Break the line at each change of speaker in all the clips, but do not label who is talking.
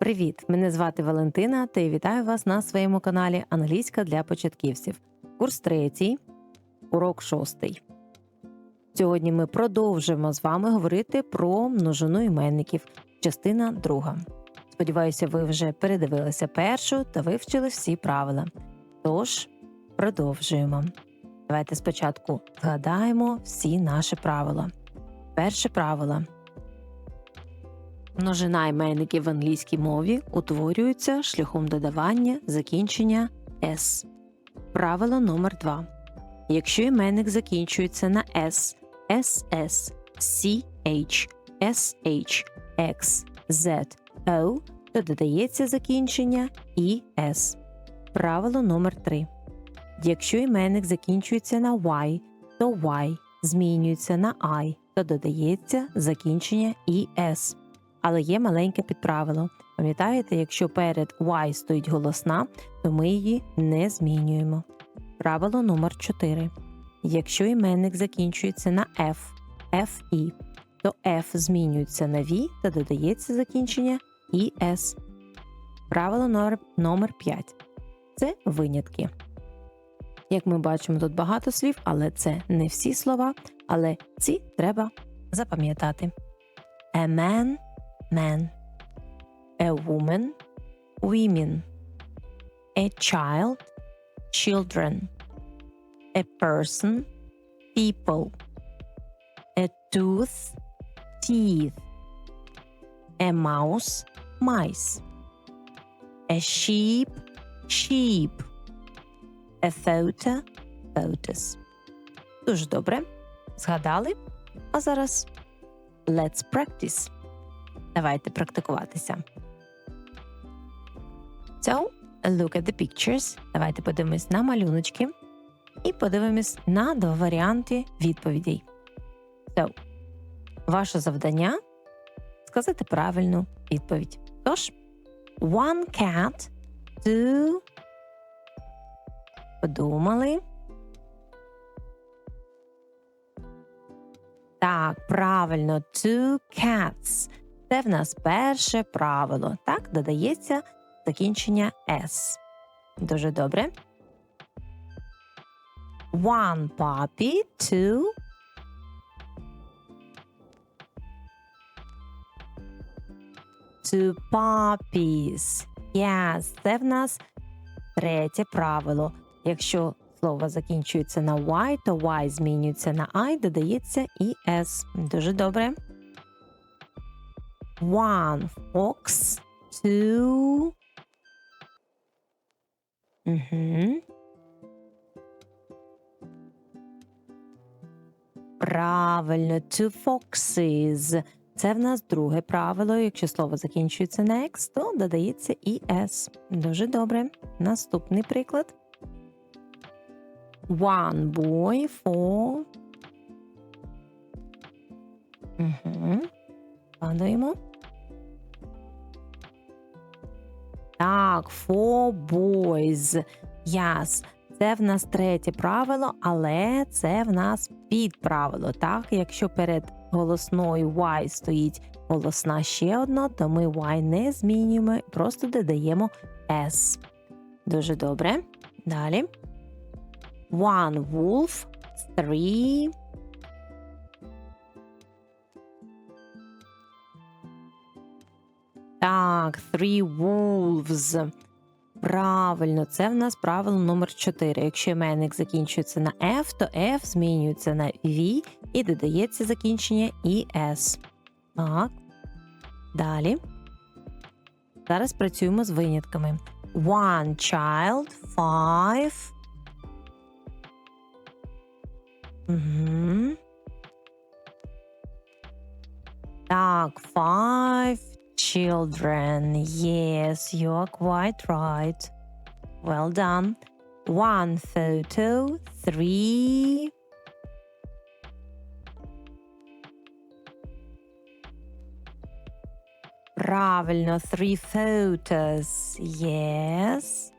Привіт! Мене звати Валентина та я вітаю вас на своєму каналі Англійська для початківців. Курс третій, урок шостий. Сьогодні ми продовжимо з вами говорити про множину іменників, частина друга. Сподіваюся, ви вже передивилися першу та вивчили всі правила. Тож, продовжуємо. Давайте спочатку згадаємо всі наші правила. Перше правило. Множина іменників в англійській мові утворюється шляхом додавання закінчення s. Правило номер 2 Якщо іменник закінчується на s, ss, ch, sh, x, z, o, то додається закінчення es. Правило номер 3 Якщо іменник закінчується на y, то y змінюється на i, то додається закінчення es. Але є маленьке підправило. Пам'ятаєте, якщо перед y стоїть голосна, то ми її не змінюємо. Правило номер 4 Якщо іменник закінчується на f, fi, то f змінюється на v та додається закінчення es. Правило номер 5 це винятки. Як ми бачимо, тут багато слів, але це не всі слова, але ці треба запам'ятати. A man man, a woman, women, a child, children, a person, people, a tooth, teeth, a mouse, mice, a sheep, sheep, a photo, photos. Дуже добре. Згадали? А зараз let's practice. Давайте практикуватися. So, look at the pictures. Давайте подивимось на малюночки і подивимось на два варіанти відповідей. So, ваше завдання сказати правильну відповідь. Тож, one cat, two. Подумали. Так, правильно, two cats. Це в нас перше правило. Так, додається закінчення S. Дуже добре. One puppy, two. Two puppies. Yes, це в нас третє правило. Якщо слово закінчується на Y, то Y змінюється на I, додається і S. Дуже добре. One fox, two. Угу. Правильно, two foxes. Це в нас друге правило. Якщо слово закінчується X, то додається і S. Дуже добре. Наступний приклад. One boy for. Угу. Падаємо. Так, four boys. Yes. Це в нас третє правило, але це в нас підправило. Так, якщо перед голосною Y стоїть голосна ще одна, то ми Y не змінюємо, просто додаємо S. Дуже добре. Далі. One wolf, three. Так, three wolves. Правильно, це в нас правило номер 4. Якщо іменник закінчується на F, то F змінюється на V і додається закінчення ES. Так. Далі. Зараз працюємо з винятками. One child, five. Угу. Так, five children. Yes, you are quite right. Well done. One photo, three. Правильно, three photos. Yes.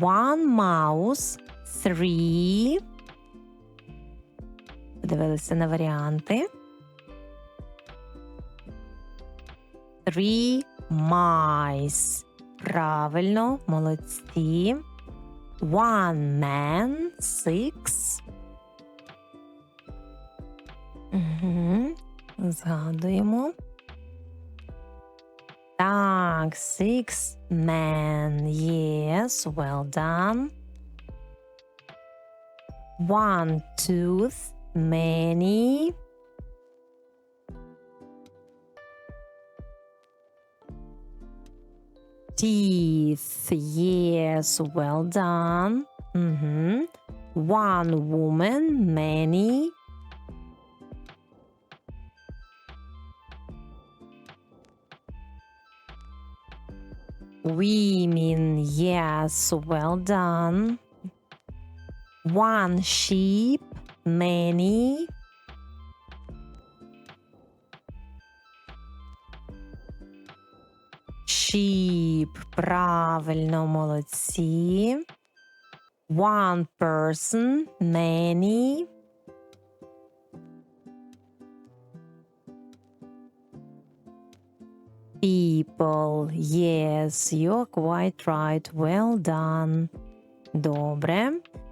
One mouse, three. Подивилися на варіанти. Three mice. Правильно, молодці. One man, six. Угу. Згадуємо. Так, six men. Yes, well done. One tooth, many. Teeth, yes, well done. Mhm. One woman, many. Women, yes, well done. One sheep, many. Sheep, правильно, молодці. One person, many. People, yes, you're quite right. Well done. Добре.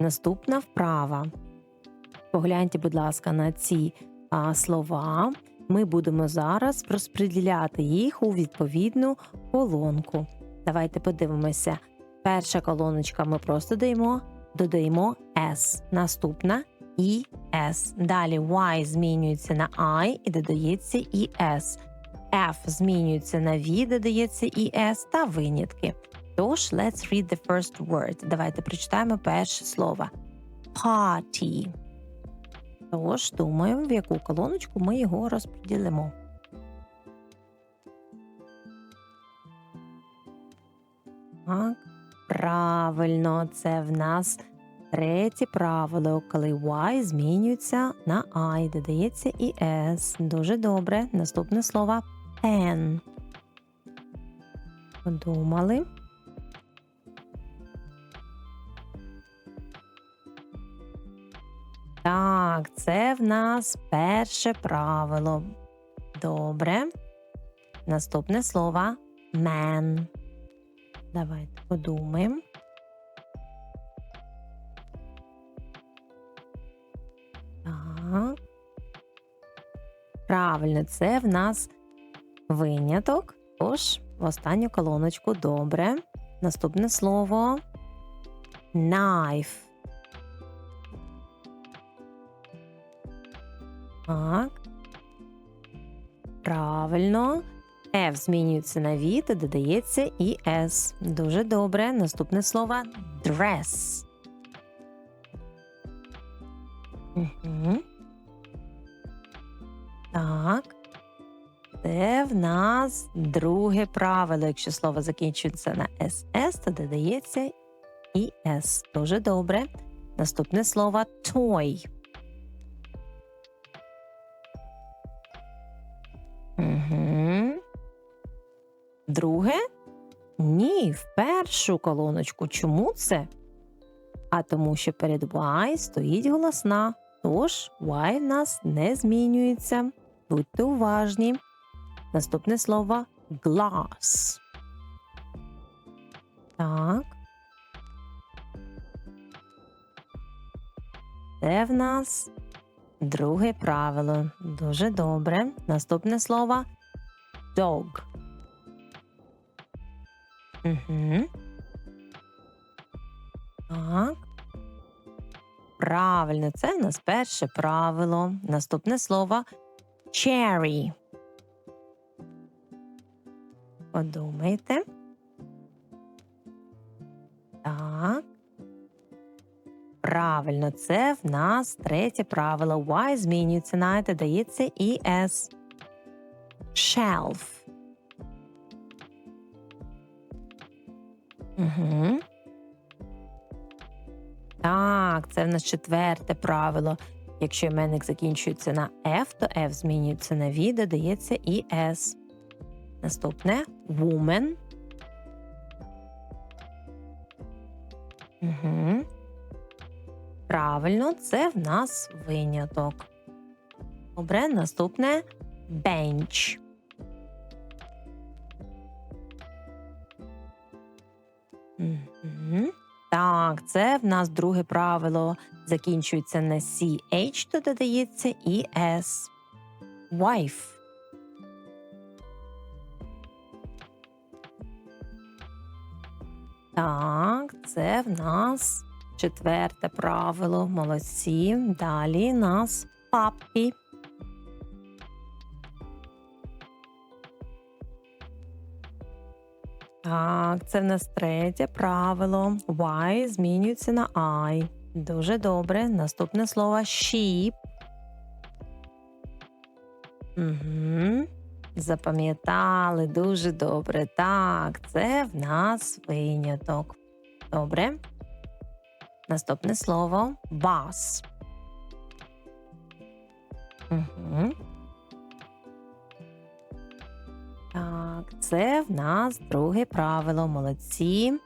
Наступна вправа. Погляньте, будь ласка, на ці а, слова. Ми будемо зараз розподіляти їх у відповідну колонку. Давайте подивимося. Перша колоночка ми просто даємо, додаємо S. Наступна і S. Далі Y змінюється на I і додається і S. F змінюється на V, додається і S та винятки. Тож, let's read the first word. Давайте прочитаємо перше слово. Party. Тож, думаю, в яку колоночку ми його розподілимо. Так, правильно, це в нас третє правило, коли Y змінюється на I, додається і S. Дуже добре. Наступне слово pen. Подумали. Так, це в нас перше правило. Добре. Наступне слово man. Давайте подумаємо. Так. Правильно, це в нас виняток. Тож, в останню колоночку добре. Наступне слово knife. Так. Правильно. F змінюється на V та додається і S. Дуже добре. Наступне слово dress. Угу. Так. Це в нас друге правило. Якщо слово закінчується на SS, то додається і S. Дуже добре. Наступне слово toy. Угу. Друге? Ні, в першу колоночку. Чому це? А тому, що перед Y стоїть голосна. Тож Y в нас не змінюється. Будьте уважні. Наступне слово glass. Так. Це в нас друге правило. Дуже добре. Наступне слово dog. Угу. Так. Правильно, це в нас перше правило. Наступне слово cherry. Подумайте. Так. Правильно, це в нас третє правило. Y змінюється на додається і S. Shelf. Угу. Так, це в нас четверте правило. Якщо іменник закінчується на F, то F змінюється на V, додається і S. Наступне woman. Угу. Правильно, це в нас виняток. Добре, наступне бенч. Угу. Так, це в нас друге правило. Закінчується на CH, то додається і S. Wife. Так, це в нас четверте правило. Молодці. Далі нас папі. Так, це в нас третє правило. Y змінюється на I. Дуже добре. Наступне слово sheep. Угу. Запам'ятали дуже добре. Так, це в нас виняток. Добре. Наступне слово бас. Угу. Так, це в нас друге правило. Молодці.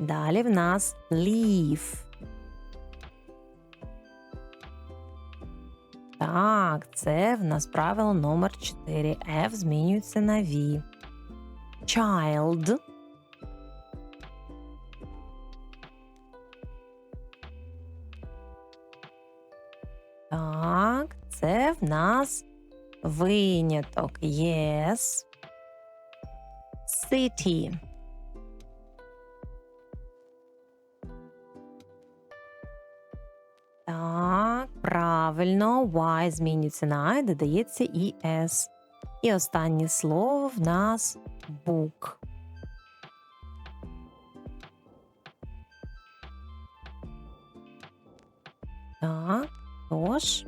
Далі в нас leave. Так, це в нас правило номер 4. F змінюється на V. Child. Нас виняток. Yes. City. Так, правильно, Y змінюється на I, додається ES. І останнє слово в нас book. Так, тож,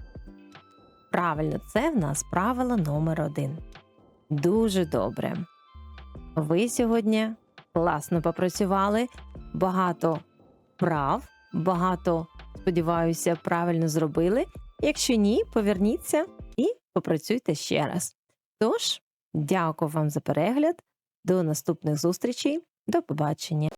правильно, це в нас правило номер один. Дуже добре. Ви сьогодні класно попрацювали, багато прав, багато, сподіваюся, правильно зробили. Якщо ні, поверніться і попрацюйте ще раз. Тож, дякую вам за перегляд. До наступних зустрічей. До побачення.